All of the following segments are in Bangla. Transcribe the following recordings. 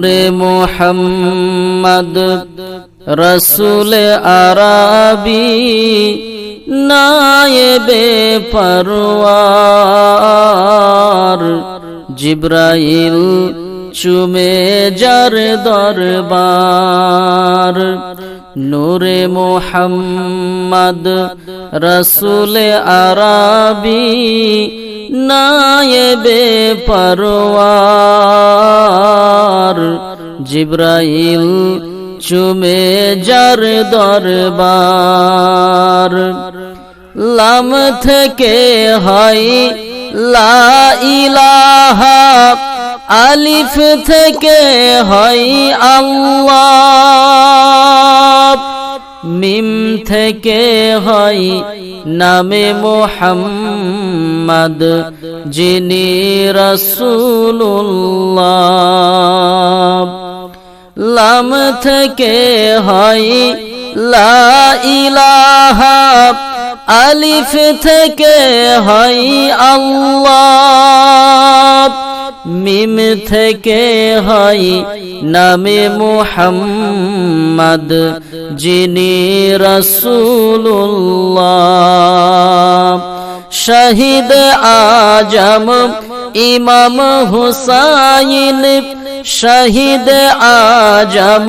নূরে মোহাম্মদ, রসুল আরাবি নায়েবে পরওয়ার। জিব্রাইল চুমে যার দরবার। নূরে মোহাম্মদ, রসুল আরাবি নায়েবে পরওয়ার। জিব্রাইল চুমে যার দরবার। লাম থেকে হয় লা আলিফ থেকে হয় আল্লাহ। মিম থেকে হয় নামে মোহাম্মদ, যিনি রসুল্লাহ লাম থেকে হয় লা ইলাহা, আলিফ থেকে হয় আল্লাহ। মিম থেকে হয় নামে মুহাম্মদ যিনি রসুল্লাহ শহীদ আজম ইমাম হুসাইন শহীদ আজম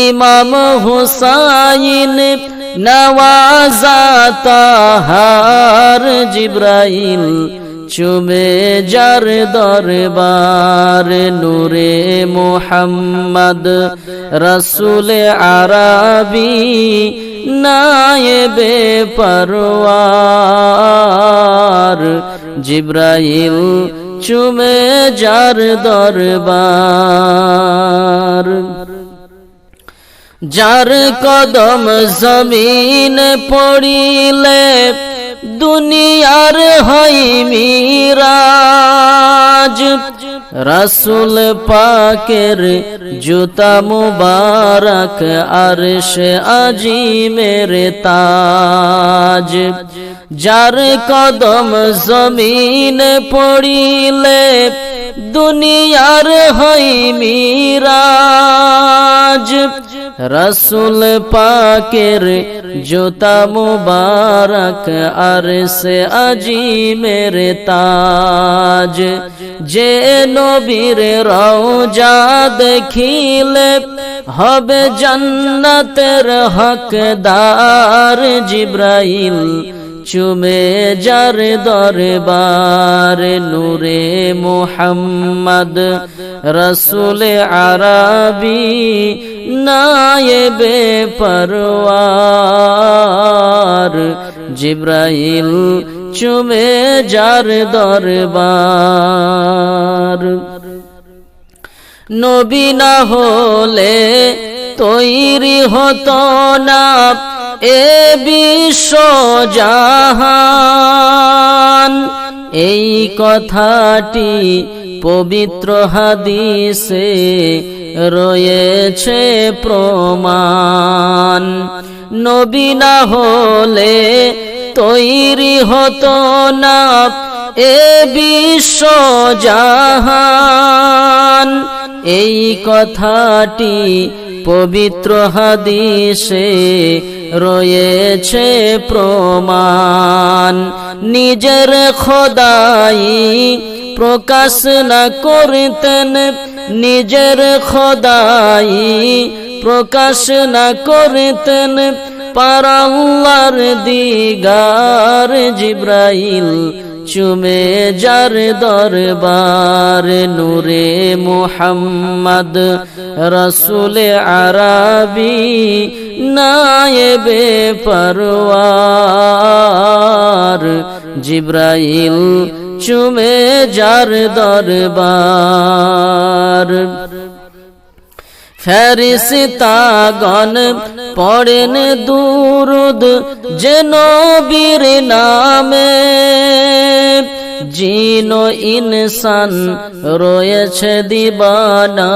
ইমাম হুসাইন নওয়াজাতাহার জিব্রাইল চুমে যার দরবার নূরে মোহাম্মদ রসুল আরবি নায়েবে পরওয়ার। জিব্রাইল চুমে যার দরবার। যার কদম জমিন পড়িলে দুনিয়ার হই মিরাজ। রসুল পাকের জুতা মুবারক আরশ আজিমের তাজ। যার কদম জমিন পড়িলে দুনিয়ার হই মিরাজ। রসুল পাকের জোতা মুবারক আর সে আজিমের তাজ। যে নবীর রওজা দেখিলে হবে জান্নাতের হকদার জিব্রাইল। চুমে যার দরবার নূরে মোহাম্মদ রসুল আরবি নায়েবে পরওয়ার জিব্রাইল চুমে যার দরবার। নবী না হলে তৈরি হতো না এ বিশ্ব জাহান। এই কথাটি পবিত্র হাদিসে রয়েছে প্রমাণ। নবী না হলে তৈরি হতো না এ বিশ্ব জাহান। এই কথাটি পবিত্র হাদিসে রয়েছে প্রমাণ। নিজের খোদাই প্রকাশ না করতেন, নিজের খোদাই প্রকাশ না করতেন পারাল্লার দিগার জিব্রাইল চুমে যার দরবার নূরে মোহাম্মদ রসুল আরবি নায়েবে পরওয়ার। জিব্রাইল চুমে যার দরবার। ফেরিস্তাগণ পড়েন দুরুদ যে নবীর নামে। জিন ইনসান রয়েছে দিবানা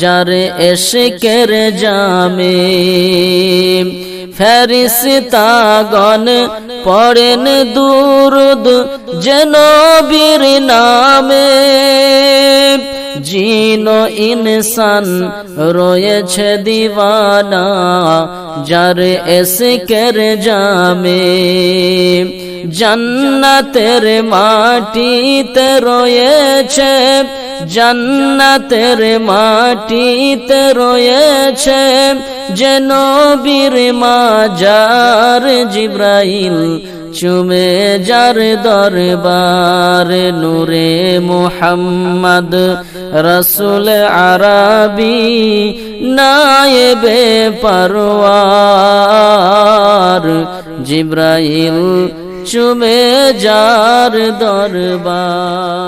যার এশকের জামে। ফেরিস্তাগণ পড়েন দুরুদ যে নবীর নামে। জিনো ইনসান রয়েছে দিওয়ানা, যার এসকের জামে। জান্নাতের মাটিতে রয়েছে, জান্নাতের মাটিতে রয়েছে যেন বীর মাজার জিব্রাইল চুমে যার দরবার নূরে মোহাম্মদ রসুল আরবি নায়েবে পরওয়ার জিব্রাইল চুমে যার দরবার